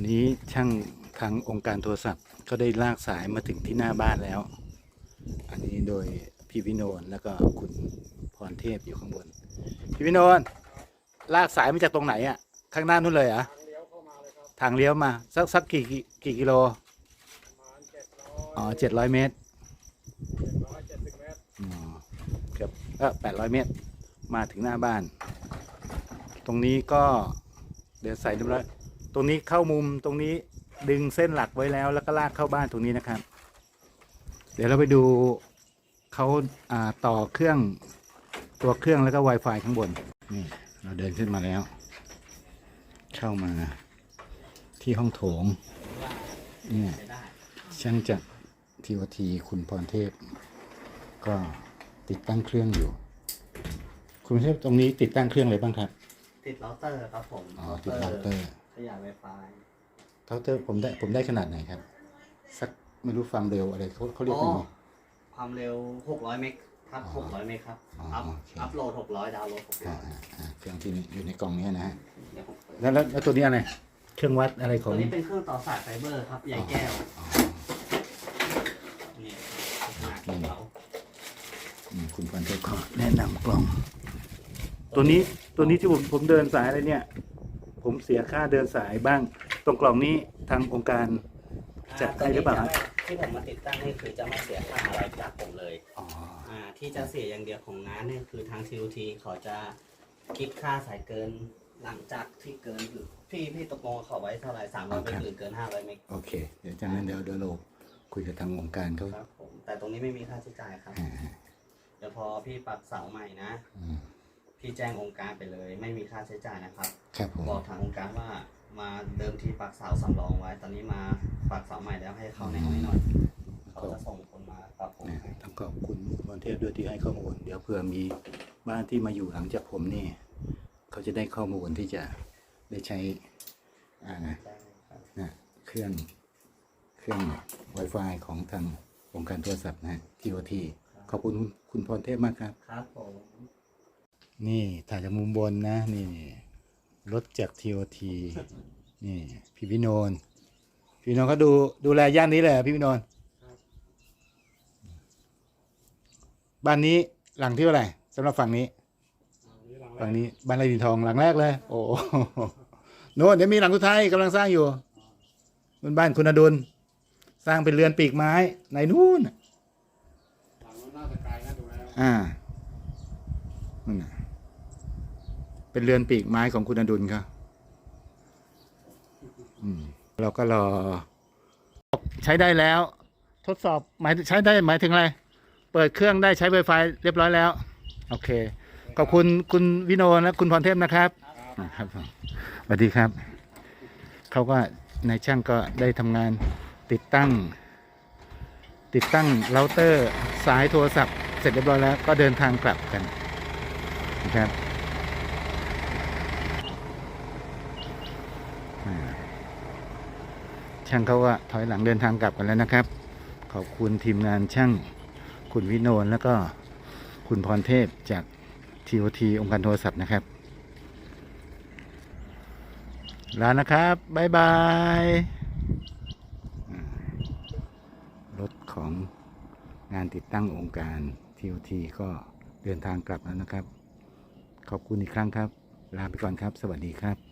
อนนี้ช่างทางองค์การโทรศัพท์ ก็ได้ลากสายมาถึงที่หน้าบ้านแล้ว อันนี้โดยพี่วิโนนแล้วก็คุณพรเทพอยู่ข้างบน พี่วิโนนลากสายมาจากตรงไหนอะข้างหน้านู่นเลยเหรอะทางเลี้ยวมาสักสักกี่กี่กี่กิโลอ๋อเจ็ดร้อยเมตรอ๋อเกือบก็แปดร้อยเมตร มาถึงหน้าบ้าน ตรงนี้ก็เดี๋ยวใส่เรียบร้อย ตรงนี้เข้ามุมตรงนี้ดึงเส้นหลักไว้แล้ว แล้วก็ลากเข้าบ้านตรงนี้นะครับ เดี๋ยวเราไปดูเขาอ่าต่อเครื่องตัวเครื่องแล้วก็ Wi-Fi ข้างบน นี่ เราเดินขึ้นมาแล้ว เข้ามาที่ห้องโถงเนี่ยช่างจากทีวทีคุณพรเทพ ก็ติดตั้งเครื่องอยู่ คุณพรเทพตรงนี้ติดตั้งเครื่องอะไรบ้างครับ ติดเราเตอร์ครับผม อ๋อ ติดเราเตอร์ขยายไวไฟเราเตอร์ผมได้ผมได้ขนาดไหนครับ สักไม่รู้ความเร็วอะไรเขาเขาเรียกว่าไง ความเร็ว 600 เมกครับ อ๋อ600 เมกครับ อ๋ออัพ โอเค อัพโหลด 600 ดาวน์โหลด อ่า600อ่าอ่าเครื่องที่อยู่ในกล่องเนี้ยนะฮะเดี๋ยวผมเปิดแล้วแล้วแล้วตัวนี้อะไรเครื่องวัดอะไรขตัอวงนี้เป็นเครื่องต่อสายไฟเบอร์ครับ ใหญ่แก้ว อ๋อ นี่ขนาดของเราอืมคุณพันเทพก็แนะนำกล่อง ตัวนี้ตัวนี้ที่ผมผมเดินสายอะไรเนี่ย ผมเสียค่าเดินสายบ้าง ตรงกล่องนี้ทางองค์การจัดให้หรือเปล่าตัวนี้จะไม่ที่ผมมาติดตั้งนี่คือจะไม่เสียค่าอะไรจากผมเลยอ๋ออ่าที่จะเสียอย่างเดียวของน้าเนี่ยคือทาง TOT เขาจะคิดค่าสายเกินหลังจากที่เกินหรือพี่พี่ตกลงกับเขาไว้เท่าไหร่สามร้อยเมกหรือเกินห้าร้อยเมกโอเค เดี๋ยวจากนั้นเดี๋ยวเดี๋ยวเราคุยกับทางองค์การเขาครับผมแต่ตรงนี้ไม่มีค่าใช้จ่ายครับ อ่าเดี๋ยวพอพี่ปักเสาใหม่นะ อืม พี่แจ้งองค์การไปเลย ไม่มีค่าใช้จ่ายนะครับ ครับผม บอกทางองค์การว่ามาเดิมทีปักเสาสำรองไว้ ตอนนี้มาปักเสาใหม่แล้วให้เข้าแนวให้หน่อยเขาจะส่งคนมาปรับปรุงนะให้ต้องขอบคุณคุณพรเทพด้วยที่ให้ข้อมูล เดี๋ยวเผื่อมีบ้านที่มาอยู่หลังจากผมนี่ เขาจะได้ข้อมูลที่จะได้ใช้อ่าได้ครับ นะเครื่องเครื่อง Wi-Fi ของทางองค์การโทรศัพท์นะ TOT ขอบคุณคุณคุณพรเทพมากครับ ครับผม นี่ถ่ายจากมุมบนนะ นี่รถจาก TOT นี่พี่วิโนนพี่วิโนนเขาดูดูแลย่านนี้เลยเหรอพี่วิโนนบ้านนี้หลังที่เท่าไหร่สำหรับฝั่งนี้ ฝั่งนี้บ้านไรดินทองหลังแรกเลย โอ้โหโน่นเดี๋ยวมีหลังสุดท้ายกำลังสร้างอยู่บนบ้านคุณอดุลสร้างเป็นเรือนปีกไม้ในนู่นน่ะหลังมันน่าจะไกลนะดูแล้วอ่านั่นน่ะ เป็นเรือนปีกไม้ของคุณอดุลครับอืมเราก็รอ ใช้ได้แล้ว ทดสอบหมายใช้ได้หมายถึงอะไร เปิดเครื่องได้ใช้ Wi-Fi เรียบร้อยแล้ว โอเค ขอบคุณคุณวิโนและคุณพรเทพนะครับนะครับผมสวัสดีครับ เขาก็นายช่างก็ได้ทำงานติดตั้ง ติดตั้งเราเตอร์สายโทรศัพท์ เสร็จเรียบร้อยแล้วก็เดินทางกลับกันนะครับอ่า ช่างเขาก็ถอยหลังเดินทางกลับกันแล้วนะครับ ขอบคุณทีมงานช่างคุณวิโนนแล้วก็คุณพรเทพจาก TOT อทีองค์การโทรศัพท์นะครับลานะครับบ๊ายบายรถของงานติดตั้งองค์การ TOT ก็เดินทางกลับแล้วนะครับ ขอบคุณอีกครั้งครับ ลาไปก่อนครับ สวัสดีครับ